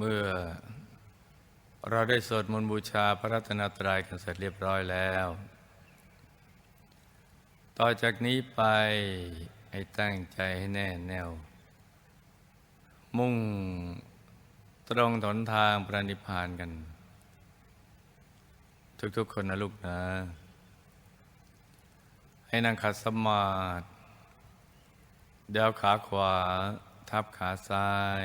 เมื่อเราได้สวดมนต์บูชาพระรัตนตรัยกันเสร็จเรียบร้อยแล้ว ต่อจากนี้ไปให้ตั้งใจให้แน่แน่ว มุ่งตรงถนทางพระนิพพานกัน ทุกๆคนนะลูกนะ ให้นั่งขัดสมาธิเดาวขาขวา ทับขาซ้าย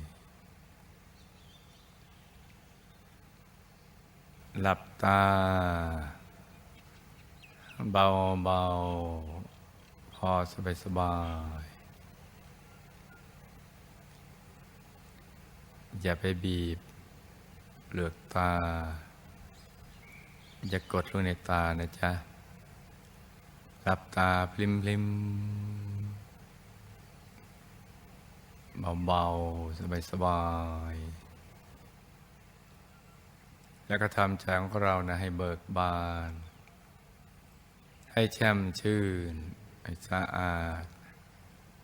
หลับตา เบาๆพอสบายสบาย อย่าไปบีบเปลือกตา อย่ากดลงในตานะจ๊ะหลับตาพลิมพลิมเบา ๆ สบาย ๆ แล้วก็ทำใจของเรานะให้เบิกบาน ให้แช่มชื่น ให้สะอาด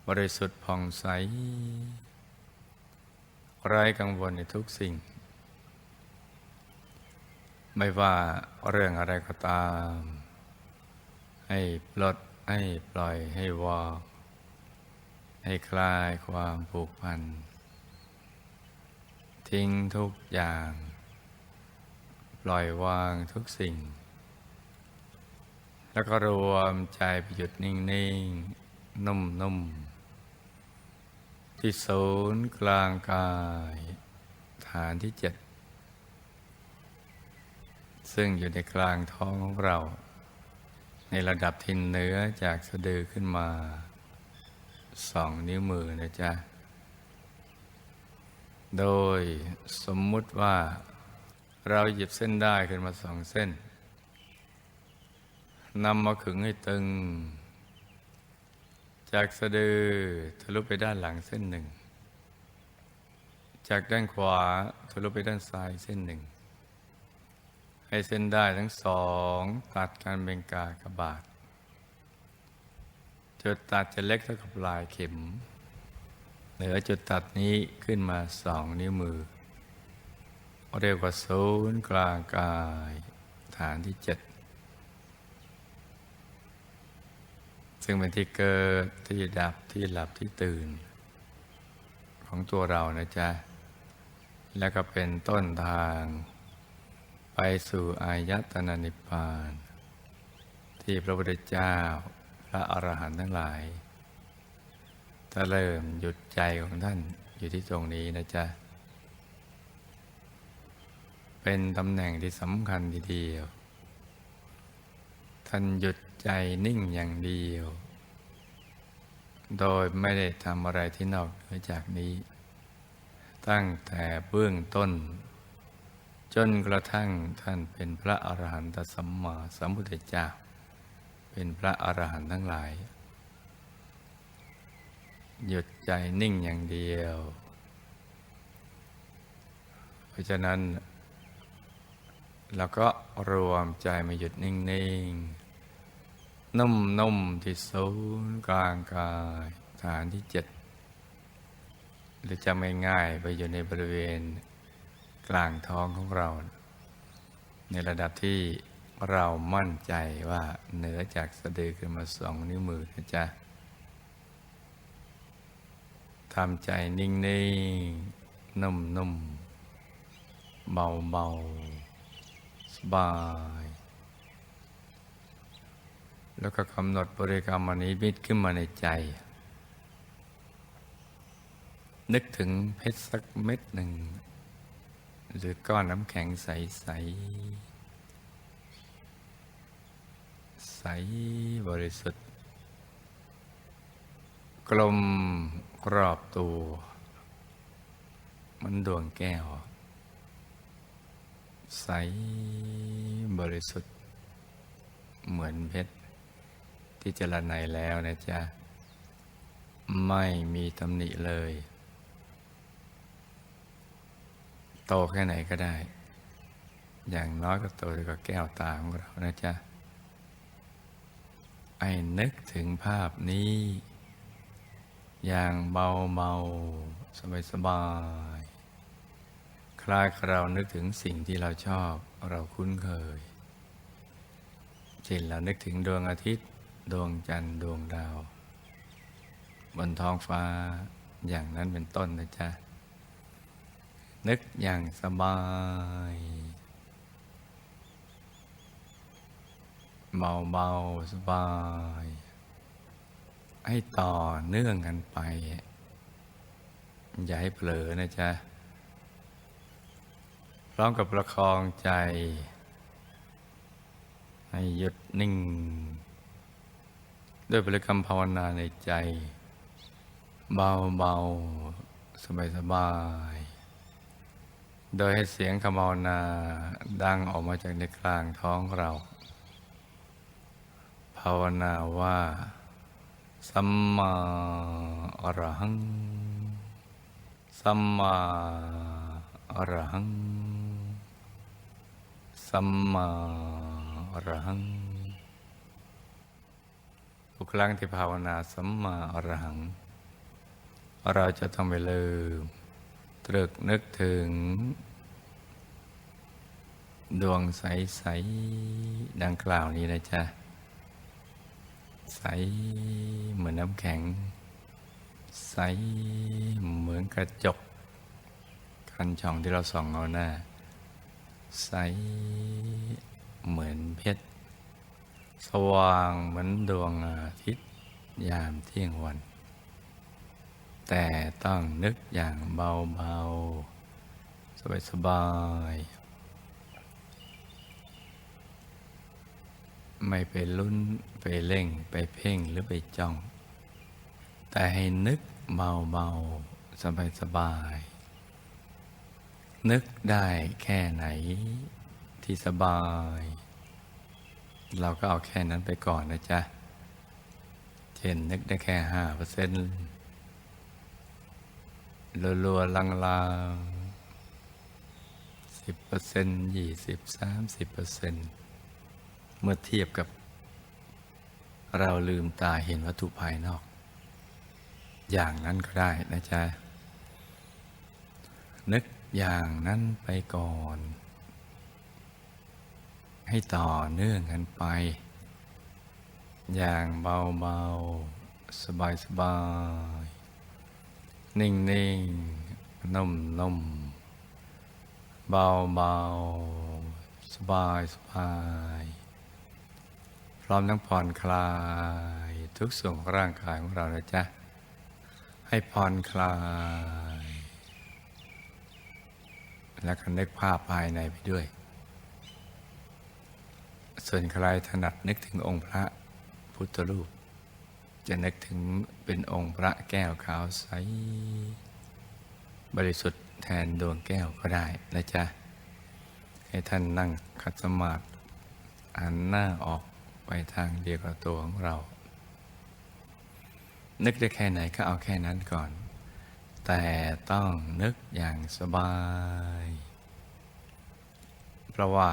บริสุทธิ์ผ่องใส ไร้กังวลในทุกสิ่ง ไม่ว่าเรื่องอะไรก็ตาม ให้ปลด ให้ปล่อย ให้วาง ให้คลายความผูกพัน ทิ้งทุกอย่าง ล่อยวางทุกสิ่ง แล้วก็รวมใจไปหยุดนิ่ง ๆ นุ่ม ๆ ที่ศูนย์กลางกาย ฐานที่เจ็ด ซึ่งอยู่ในกลางท้องของเรา ในระดับทินเนื้อจากสะดือขึ้นมาสองนิ้วมือนะจ๊ะ โดยสมมุติว่า เราหยิบเส้นได้ขึ้นมาสองเส้นนำมาขึงให้ตึง จากสะดือทะลุไปด้านหลังเส้นหนึ่ง จากด้านขวาทะลุไปด้านซ้ายเส้นหนึ่ง ให้เส้นได้ทั้งสองตัดกันเป็นกากระบาทจุดตัดจะเล็กเท่ากับลายเข็ม เหนือจุดตัดนี้ขึ้นมาสองนิ้วมือ เรียกว่าศูนย์กลางกาย ฐานที่เจ็ดซึ่งเป็นที่เกิดที่ดับที่หลับที่ตื่น ของตัวเรานะจ๊ะ แล้วก็เป็นต้นทาง ไปสู่อายตนะนิพพาน ที่พระพุทธเจ้าพระอรหันต์ทั้งหลายถ้าเริ่มหยุดใจของท่านอยู่ที่ตรงนี้นะจ๊ะ เป็นตำแหน่งที่สำคัญทีเดียว ท่านหยุดใจนิ่งอย่างเดียว โดยไม่ได้ทำอะไรที่นอกเหนือจากนี้ ตั้งแต่เบื้องต้น จนกระทั่งท่านเป็นพระอรหันตสัมมาสัมพุทธเจ้า เป็นพระอรหันต์ทั้งหลาย หยุดใจนิ่งอย่างเดียว เพราะฉะนั้น เราก็รวมใจมาหยุดนิ่ง ๆ นุ่ม ๆ ที่ศูนย์กลางกายฐานที่เจ็ดหรือจะไม่ง่ายไปอยู่ในบริเวณกลางท้องของเรา ในระดับที่เรามั่นใจว่าเหนือจากสะดือขึ้นมาสองนิ้วมือนะจ๊ะทำใจนิ่ง ๆ นุ่ม ๆ เบา ๆ บาย แล้วก็กำหนดบริกรรมอันนี้มิตขึ้นมาในใจ นึกถึงเพชรสักเม็ดหนึ่ง หรือก้อนน้ำแข็งใสๆใสบริสุทธิ์ กลมกรอบตัว มันดวงแก้ว ใสบริสุทธิ์ เหมือนเพชรที่เจรไนแล้วนะจ๊ะ ไม่มีตำหนิเลย โตแค่ไหนก็ได้ อย่างน้อยก็โตกว่าแก้วตาของเรานะจ๊ะ ไอ้นึกถึงภาพนี้ อย่างเบาเบาสบายสบาย ล้ายเรานึกถึงสิ่งที่เราชอบเราคุ้นเคย เช่นเรานึกถึงดวงอาทิตย์ ดวงจันทร์ดวงดาว บนท้องฟ้าอย่างนั้นเป็นต้นนะจ๊ะ นึกอย่างสบาย เบาๆสบาย ให้ต่อเนื่องกันไป อย่าให้เผลอนะจ๊ะ ร้อมกับประคองใจ ให้หยุดนิ่ง ด้วยบริกรรมภาวนาในใจ เบาๆสบายๆโดยให้เสียงคำภาวนาดังออกมาจากในกลางท้องเรา ภาวนาว่าสัมมาอรหัง สัมมาอรหัง สัมมาอรหัง ทุกครั้งที่ภาวนาสัมมาอรหัง เราจะต้องไปลืมตรึกนึกถึง ดวงใส ๆ ดังกล่าวนี้นะจ๊ะ ใสเหมือนน้ำแข็ง ใสเหมือนกระจก คันช่องที่เราส่องเอาหน้า ใสเหมือนเพชร สว่างเหมือนดวงอาทิตย์ ยามเที่ยงวัน แต่ต้องนึกอย่างเบาๆ สบายๆ ไม่ไปลุ้นไปเร่งไปเพ่งหรือไปจ้อง แต่ให้นึกเบาๆ สบายๆ นึกได้แค่ไหนที่สบาย เราก็เอาแค่นั้นไปก่อนนะจ๊ะ เช่นนึกได้แค่ห้าเปอร์เซ็นต์รัวๆลังๆสิบเปอร์เซ็นต์ยี่สิบสามสิบเปอร์เซ็นต์เมื่อเทียบกับ เราลืมตาเห็นวัตถุภายนอก อย่างนั้นก็ได้นะจ๊ะนึก อย่างนั้นไปก่อน ให้ต่อเนื่องกันไป อย่างเบาๆ สบายๆ นิ่งๆ นุ่มๆ เบาๆ สบายๆพร้อมทั้งผ่อนคลายทุกส่วนของร่างกายของเรานะจ๊ะ ให้ผ่อนคลาย แล้วก็นึกภาพภายในไปด้วย ส่วนใครถนัดนึกถึงองค์พระพุทธรูป จะนึกถึงเป็นองค์พระแก้วขาวใส บริสุทธิ์แทนดวงแก้วก็ได้นะจ๊ะ ให้ท่านนั่งขัดสมาธิหันหน้าออกไปทางเดียวกับตัวของเรา นึกได้แค่ไหนก็เอาแค่นั้นก่อน แต่ต้องนึกอย่างสบาย เพราะว่า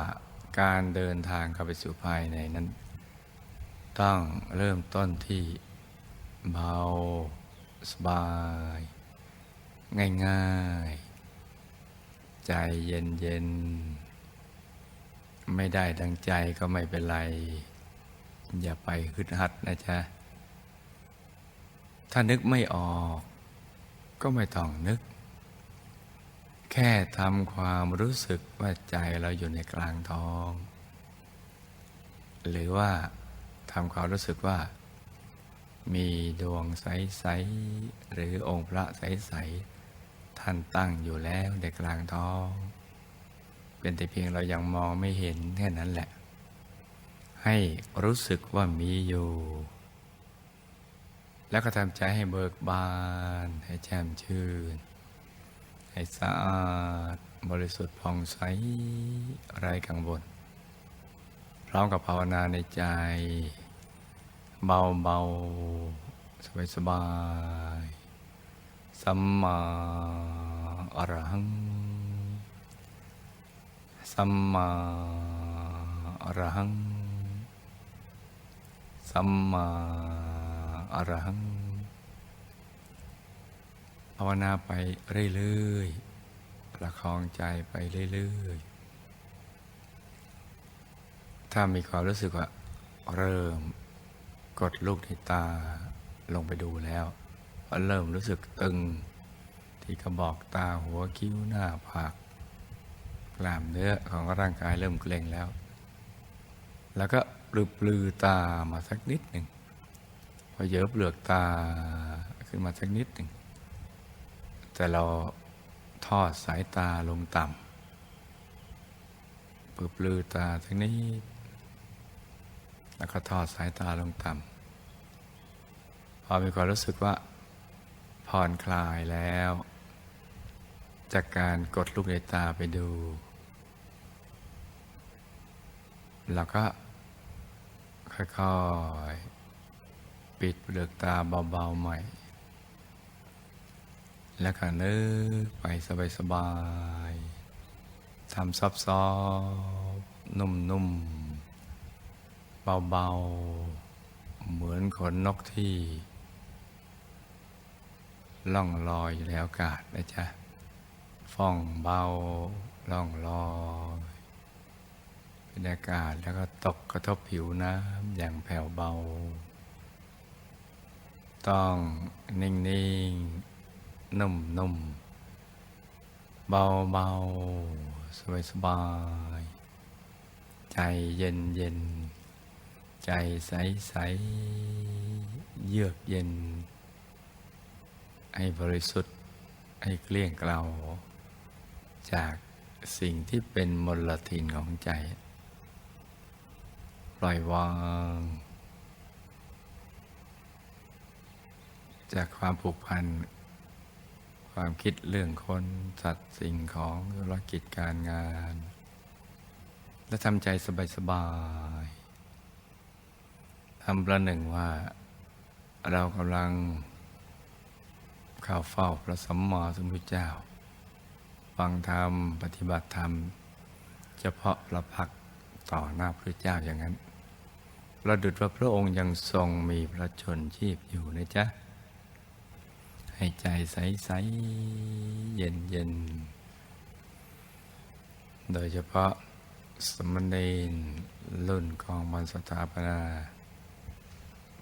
การเดินทางเข้าไปสู่ภายในนั้น ต้องเริ่มต้นที่เบาสบาย ง่ายๆ ใจเย็นๆ ไม่ได้ดังใจก็ไม่เป็นไร อย่าไปฮึดฮัดนะจ๊ะ ถ้านึกไม่ออก ก็ไม่ต้องนึก แค่ทำความรู้สึกว่าใจเราอยู่ในกลางท้อง หรือว่าทำความรู้สึกว่า มีดวงใส ๆ หรือองค์พระใส ๆ ท่านตั้งอยู่แล้วในกลางท้อง เป็นแต่เพียงเรายังมองไม่เห็นแค่นั้นแหละ ให้รู้สึกว่ามีอยู่ แล้วก็ทำใจให้เบิกบาน ให้แจ่มชื่น ให้สะอาด บริสุทธิ์ผ่องใสไร้กังวลพร้อมกับภาวนาในใจ เบาเบาสบายสบายสัมมาอรหัง สัมมาอรหัง สัมมา อรหังภาวนาไปเรื่อยๆประคองใจไปเรื่อยๆ ถ้ามีความรู้สึกว่า เริ่มกดลูกในตาลงไปดูแล้วเริ่มรู้สึกตึง ที่กระบอกตาหัวคิ้วหน้าผากกล้ามเนื้อของร่างกายเริ่มเกร็งแล้ว แล้วก็ปลือปลือตามาสักนิดหนึ่ง พอเยอะเปลือกตาขึ้นมาสักนิดหนึ่ง แต่เราทอดสายตาลงต่ำเปือปลือตาสักนิดแล้วก็ทอดสายตาลงต่ำพอมีความรู้สึกว่า ผ่อนคลายแล้ว จากการกดลูกในตาไปดูแล้วก็ค่อยๆ ปิดเปลือกตาเบาๆใหม่ แล้วก็นึกไปสบายๆทำซอบๆนุ่มๆ เบาๆ เหมือนขนนกที่ ล่องลอยอยู่ในอากาศนะจ๊ะฟ่องเบาล่องลอยเป็นอากาศแล้วก็ตกกระทบผิวน้ำอย่างแผ่วเบา ต้องนิ่งๆนุ่มๆเบาๆสบายๆใจเย็นเย็นๆใจใสใสๆเยือกเย็น ให้บริสุทธิ์ ให้เกลี้ยงเกลาจากสิ่งที่เป็นมลทินของใจ ปล่อยวาง จากความผูกพัน ความคิดเรื่องคนสัตว์สิ่งของธุรกิจการงาน และทำใจสบายๆทำประหนึ่งว่า เรากำลังเข้าเฝ้าพระสัมมาสัมพุทธเจ้า ฟังธรรม ปฏิบัติธรรม เฉพาะพระพักต่อหน้าพระเจ้าอย่างนั้นประดุจว่าพระองค์ยังทรงมีพระชนชีพอยู่นะจ๊ะ ให้ใจใสๆเย็นเย็น โดยเฉพาะสมณเณรรุ่นกองบรรสถาปนา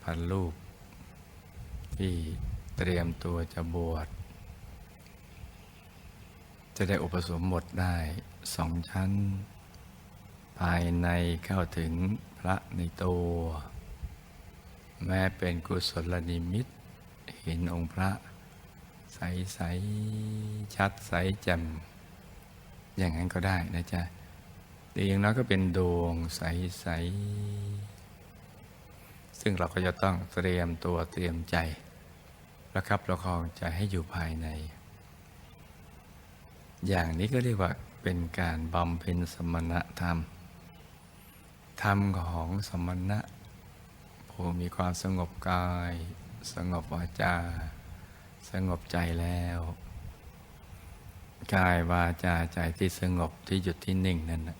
พันลูกที่เตรียมตัวจะบวช จะได้อุปสมบทได้สองชั้น ภายในเข้าถึงพระในตัว แม้เป็นกุศลนิมิตเห็นองค์พระ ใสใสชัดใสแจ่มอย่างนั้นก็ได้นะจ๊ะแต่อย่างน้อยก็เป็นดวงใสใสซึ่งเราก็จะต้องเตรียมตัวเตรียมใจประคับประคองใจให้อยู่ภายใน อย่างนี้ก็เรียกว่าเป็นการบำเพ็ญสมณธรรม ธรรมของสมณะผู้มีความสงบกาย สงบวาจา สงบใจแล้วกายวาจาใจที่สงบที่หยุดที่นิ่งนั่นนะ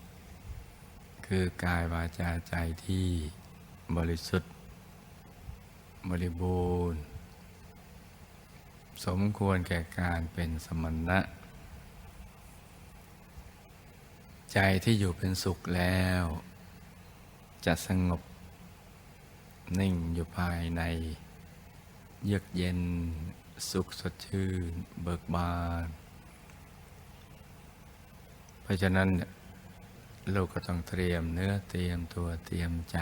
คือกายวาจาใจที่บริสุทธิ์ บริบูรณ์ สมควรแก่การเป็นสมณะ ใจที่อยู่เป็นสุขแล้ว จะสงบ นิ่งอยู่ภายใน เยือกเย็น สุขสดชื่น เบิกบาน เพราะฉะนั้นเนี่ยลูกก็ต้องเตรียมเนื้อเตรียมตัวเตรียมใจ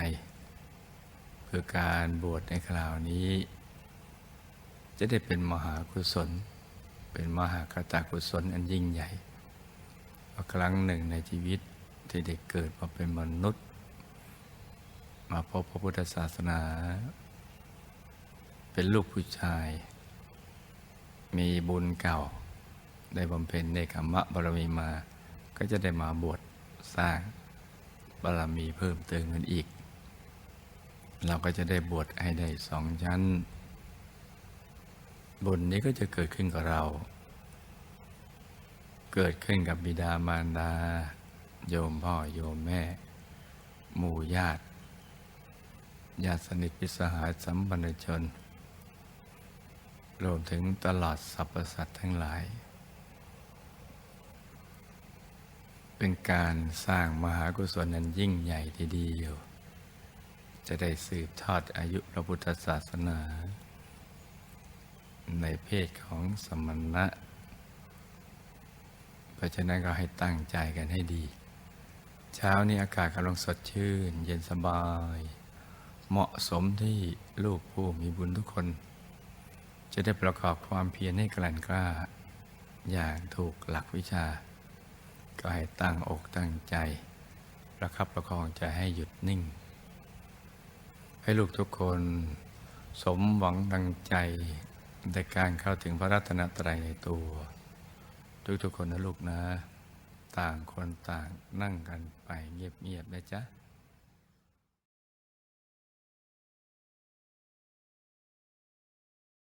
เพื่อการบวชในคราวนี้ จะได้เป็นมหากุศล เป็นมหากตากุศลอันยิ่งใหญ่าครั้งหนึ่งในชีวิตที่ได้เกิดมาเป็นมนุษย์ มาพบพระพุทธศาสนา เป็นลูกผู้ชาย มีบุญเก่า ได้บำเพ็ญในกรรมะบารมีมา ก็จะได้มาบวชสร้างบารมีเพิ่มเติมกันอีก เราก็จะได้บวชให้ได้สองชั้น บุญนี้ก็จะเกิดขึ้นกับเรา เกิดขึ้นกับบิดามารดา โยมพ่อโยมแม่ หมู่ญาติญาติสนิทพิสหายสัมพันธชน รวมถึงตลอดสรรพสัตว์ทั้งหลาย เป็นการสร้างมหากุศลนั้นยิ่งใหญ่ทีเดียว จะได้สืบทอดอายุพระพุทธศาสนา ในเพศของสมณะ เพราะฉะนั้นก็ให้ตั้งใจกันให้ดี เช้านี้อากาศกำลังสดชื่น เย็นสบาย เหมาะสมที่ลูกผู้มีบุญทุกคน จะได้ประกอบความเพียรให้กลั่นกล้า อย่างถูกหลักวิชา ก็ให้ตั้งอกตั้งใจ ประคับประคองใจให้หยุดนิ่ง ให้ลูกทุกคนสมหวังดังใจในการเข้าถึงพระรัตนตรัยในตัว ทุกๆคนนะลูกนะ ต่างคนต่างนั่งกันไปเงียบๆนะจ๊ะ